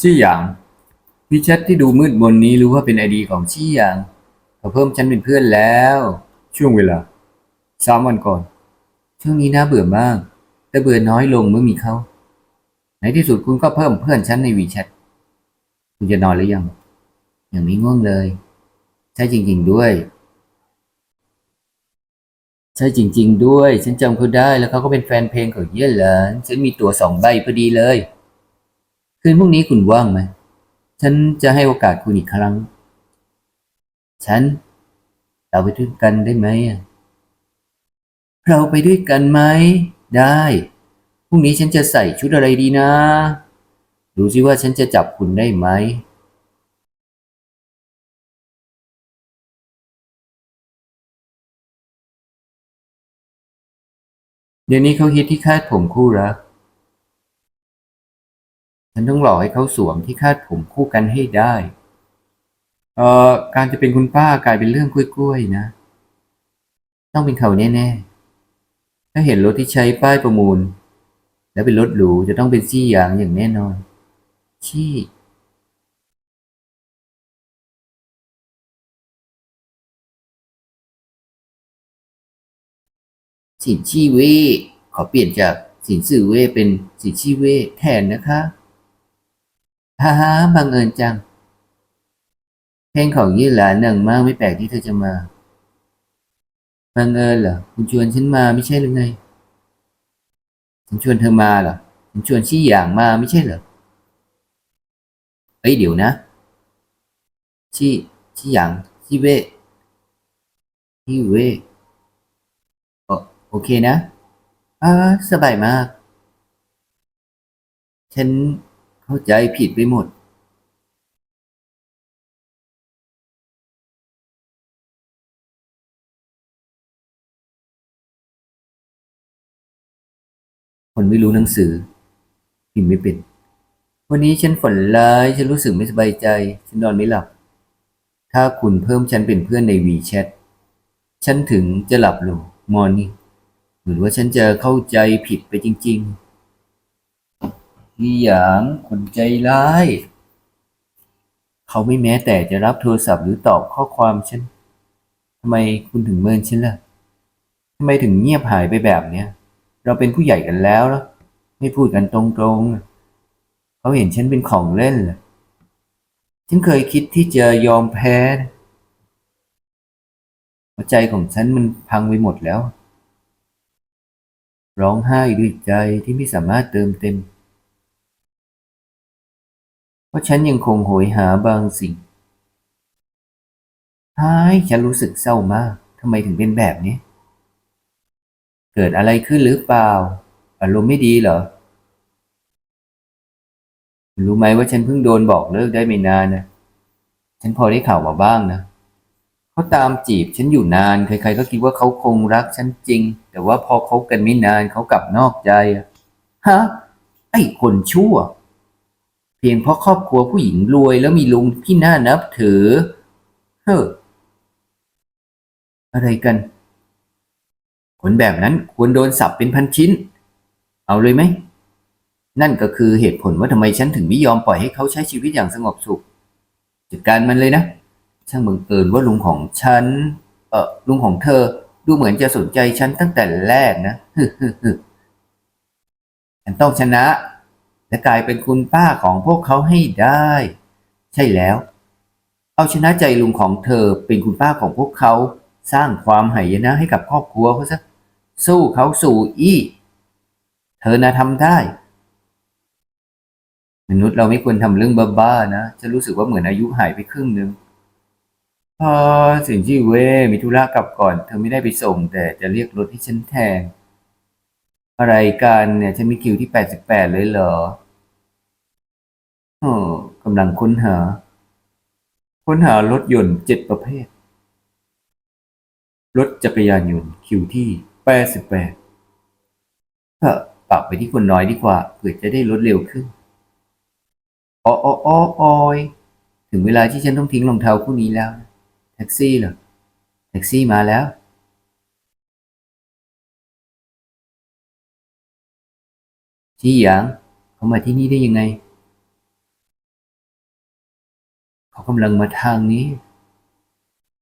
ชี่หยางวิแชทที่ดูมืดมนนี้รู้ว่าเป็นไอดีของชี่หยางเขาเพิ่มฉันเป็นเพื่อนแล้ว ช่วงเวลาสามวันก่อน ช่วงนี้น่าเบื่อมาก แต่เบื่อน้อยลงเมื่อมีเขาในที่สุดคุณก็เพิ่มเพื่อนฉันในวีแชทคุณจะนอนหรือยังยังไม่ง่วงเลย ใช่จริง ๆด้วย ใช่จริง ๆ ด้วย ฉันจำเขาได้แล้วเขาก็เป็นแฟนเพลงของเย่หลานฉันมีตั๋วสองใบพอดีเลย คืนพรุ่งนี้คุณว่างไหม ฉันจะให้โอกาสคุณอีกครั้ง ฉัน เราไปด้วยกันได้ไหม เราไปด้วยกันไหม ได้ พรุ่งนี้ฉันจะใส่ชุดอะไรดีนะ ดูสิว่าฉันจะจับคุณได้ไหมเดี๋ยวนี้เขาฮิตที่คาดผมคู่รัก ฉันต้องหล่อให้เขาสวมที่คาดผมคู่กันให้ได้ เอ่อ การจะเป็นคุณป้ากลายเป็นเรื่องกล้วยๆนะ ต้องเป็นเขาแน่ๆ ถ้าเห็นรถที่ใช้ป้ายประมูล แล้วเป็นรถหรูจะต้องเป็นซี่ยางอย่างแน่นอน ชี่สินชีเวขอเปลี่ยนจากสินสื่อเวเป็นสินชีเวแทนนะคะ ฮ่าฮ่าบังเอิญจัง เพลงของยี่หลานหนังมากไม่แปลกที่เธอจะมา บังเอิญเหรอ คุณชวนฉันมาไม่ใช่หรือไง ฉันชวนเธอมาเหรอ ฉันชวนชี่หยางมาไม่ใช่เหรอ เอ้ยเดี๋ยวนะ ชี่ชี่หยางชี่เว่ชี่เว่โอเคนะ อ่า สบายมาก ฉัน เข้าใจผิดไปหมดคนไม่รู้หนังสือพิมพ์ไม่เป็น วันนี้ฉันฝันร้าย ฉันรู้สึกไม่สบายใจ ฉันนอนไม่หลับ ถ้าคุณเพิ่มฉันเป็นเพื่อนในวีแชท ฉันถึงจะหลับลงมอร์นิ่งเหมือนว่าฉันจะเข้าใจผิดไปจริง ๆ ที่หยางคนใจร้าย เขาไม่แม้แต่จะรับโทรศัพท์หรือตอบข้อความฉันทำไมคุณถึงเมินฉันล่ะทำไมถึงเงียบหายไปแบบเนี้ย เราเป็นผู้ใหญ่กันแล้วแล้วไม่พูดกันตรงๆ เขาเห็นฉันเป็นของเล่นเหรอฉันเคยคิดที่จะยอมแพ้ หัวใจของฉันมันพังไปหมดแล้ว ร้องไห้ด้วยใจที่ไม่สามารถเติมเต็ม ราะฉันยังคงโหยหาบางสิ่งท้ายฉันรู้สึกเศร้ามากทำไมถึงเป็นแบบนี้ เกิดอะไรขึ้นหรือเปล่า อารมณ์ไม่ดีเหรอ รู้ไหมว่าฉันเพิ่งโดนบอกเลิกได้ไม่นานนะ ฉันพอได้ข่าวมาบ้างนะเขาตามจีบฉันอยู่นาน ใครๆก็คิดว่าเขาคงรักฉันจริง แต่ว่าพอคบกันไม่นานเขากลับนอกใจฮะ ไอ้คนชั่ว เพียงเพราะครอบครัวผู้หญิงรวยแล้วมีลุงที่น่านับถือ เฮ้อ อะไรกัน คนแบบนั้นควรโดนสับเป็นพันชิ้น เอาเลยไหม นั่นก็คือเหตุผลว่าทำไมฉันถึงไม่ยอมปล่อยให้เขาใช้ชีวิตอย่างสงบสุข จัดการมันเลยนะ ช่างบังเอิญว่าลุงของฉัน เออลุงของเธอ ดูเหมือนจะสนใจฉันตั้งแต่แรกนะฮึฮึฮึฉันต้องชนะ และกลายเป็นคุณป้าของพวกเขาให้ได้ ใช่แล้ว เอาชนะใจลุงของเธอเป็นคุณป้าของพวกเขาสร้างความหายนะให้กับครอบครัวเขาซะสู้เขาสู่อี้เธอน่ะทำได้ มนุษย์เราไม่ควรทำเรื่องบ้าๆนะฉันรู้สึกว่าเหมือนอายุหายไปครึ่งหนึ่งพอสินจี้เว่มีธุระกลับก่อน เธอไม่ได้ไปส่ง แต่จะเรียกรถให้ฉันแทน อะไรกันเนี่ยฉันมีคิวที่แปดสิบแปดเลยเหรอโอกำลังค้นหา ค้นหารถยนต์เจ็ดประเภท รถจักรยานยนต์คิวที่แปดสิบแปดก็ปรับไปที่คนน้อยดีกว่าเผื่อจะได้ลดเร็วขึ้นอ๋ออ๋ออ๋อยถึงเวลาที่ฉันต้องทิ้งรองเท้าคู่นี้แล้ว แท็กซี่เหรอ แท็กซี่มาแล้ว ชี้หยางเขามาที่นี่ได้ยังไง เขากำลังมาทางนี้